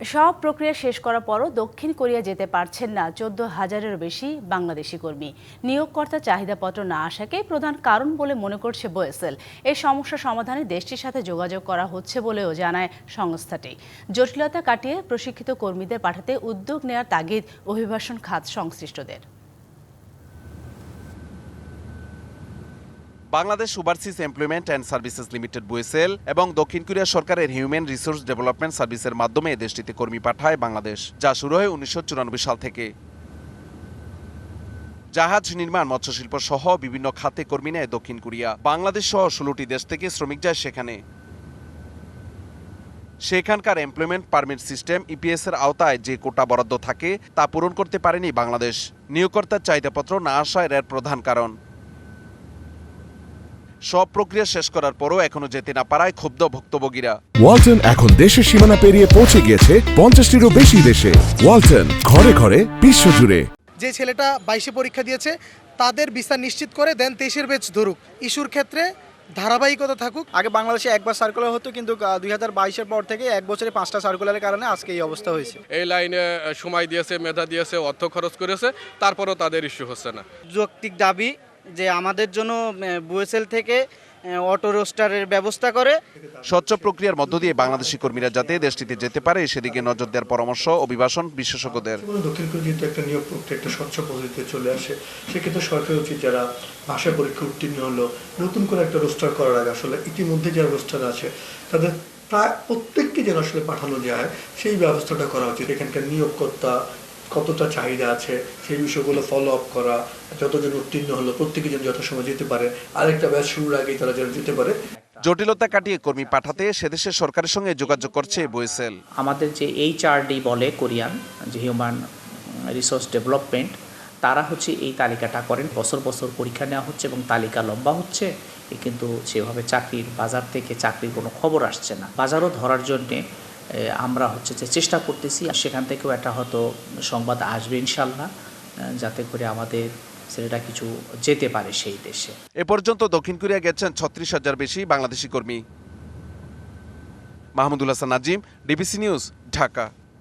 সব প্রক্রিয়া শেষ করার পরও দক্ষিণ কোরিয়া যেতে পারছেন না, চোদ্দ হাজারেরও বেশি বাংলাদেশি কর্মী। নিয়োগকর্তা চাহিদাপত্র না আসাকে প্রধান কারণ বলে মনে করছে বোয়েসেল। এই সমস্যা সমাধানে দেশটির সাথে যোগাযোগ করা হচ্ছে বলেও জানায় সংস্থাটি। জটিলতা কাটিয়ে প্রশিক্ষিত কর্মীদের পাঠাতে উদ্যোগ নেওয়ার তাগিদ অভিবাসন খাত সংশ্লিষ্টদের। Bangladesh overseas employment and services limited বুয়েসেল এবং দক্ষিণ কোরিয়া সরকারের হিউম্যান রিসোর্স ডেভেলপমেন্ট সার্ভিসের মাধ্যমে দেশটিতে কর্মী পাঠায় বাংলাদেশ, যা শুরু হয় উনিশশো চুরানব্বই সাল থেকে। জাহাজ নির্মাণ, মৎস্যশিল্প সহ বিভিন্ন খাতে কর্মী নেয় দক্ষিণ কোরিয়া। বাংলাদেশ সহ ষোলোটি দেশ থেকে শ্রমিক যায় সেখানে। সেখানকার এমপ্লয়মেন্ট পারমিট সিস্টেম ইপিএস এর আওতায় যে কোটা বরাদ্দ থাকে, তা পূরণ করতে পারেনি বাংলাদেশ। নিয়োগকর্তার চাহিদাপত্র না আসায় এর প্রধান কারণ। সব প্রক্রিয়া শেষ করার পরও এখনও যেতে না পারায় ক্ষুব্ধ ভুক্তভোগীরা। ওয়ালটন এখন দেশের সীমানা পেরিয়ে পৌঁছে গিয়েছে পঞ্চাশটিরও বেশি দেশে। ওয়ালটন ঘরে ঘরে বিশ্বজুড়ে। যে ছেলেটা বাইশে পরীক্ষা দিয়েছে তাদের বিস্তার নিশ্চিত করে দেন তেইশের বেচ ধরুক। ইস্যুর ক্ষেত্রে ধারাবাহিকতা থাকুক। আগে বাংলাদেশে একবার সার্কুলার হতো কিন্তু দুই হাজার বাইশের পর থেকে এক বছরে পাঁচটা সার্কুলারের কারণে আজকে এই অবস্থা হয়েছে। এই লাইনে সময় দিয়েছে মেধা দিয়েছে অর্থ খরচ করেছে তারপরও তাদের ইস্যু হচ্ছে না। যৌক্তিক দাবি যে আমাদের জন্য বুয়েসেল থেকে অটো রোস্টারের ব্যবস্থা করে। স্বচ্ছ প্রক্রিয়ার মধ্য দিয়ে বাংলাদেশি কর্মীরা যাতে দেশটিতে যেতে পারে সেদিকে নজর দেওয়ার পরামর্শ অভিবাসন বিশেষজ্ঞদের। দক্ষিণ কোরিয়া যেহেতু একটা নিয়োগ প্রক্রিয়া একটা স্বচ্ছ পদ্ধতিতে চলে আসে সেক্ষেত্রে সরকারের উচিত যারা ভাষা পরীক্ষা উত্তীর্ণ হলো নতুন করে একটা রোস্টার করার আগে আসলে ইতিমধ্যে যারা রোস্টার আছে তাদের প্রায় প্রত্যেককে যেন আসলে পাঠানো যায় সেই ব্যবস্থাটা করা উচিত। এখানকার নিয়োগকর্তা কতটা চাহিদা আছে সেই বিষয়গুলো ফলো আপ করা যতজন উত্তীর্ণ হলো প্রত্যেকে যেন যথাসময় যেতে পারে। আরেকটা ব্যাচ শুরুর আগেই তারা যেন যেতে পারে। জটিলতা কাটিয়ে কর্মী পাঠাতে সেদেশের সরকারের সঙ্গে যোগাযোগ করছে বয়েসেল। আমাদের যে এইচআরডি বলে কোরিয়ান যে হিউম্যান রিসোর্স ডেভেলপমেন্ট তারা হচ্ছে এই তালিকাটা করেন। বছর বছর পরীক্ষা নেওয়া হচ্ছে এবং তালিকা লম্বা হচ্ছে। কিন্তু সেভাবে চাকরির বাজার থেকে চাকরির কোনো খবর আসছে না। বাজারও ধরার জন্যে আমরা হচ্ছে যে চেষ্টা করতেছি সেখান থেকেও একটা হয়তো সংবাদ আসবে ইনশাল্লাহ যাতে করে আমাদের ছেলেটা কিছু যেতে পারে সেই দেশে। এ পর্যন্ত দক্ষিণ কোরিয়া গেছেন ছত্রিশ হাজার বেশি বাংলাদেশি কর্মী। Mahmudul Hasan Nazim, DBC news, Dhaka.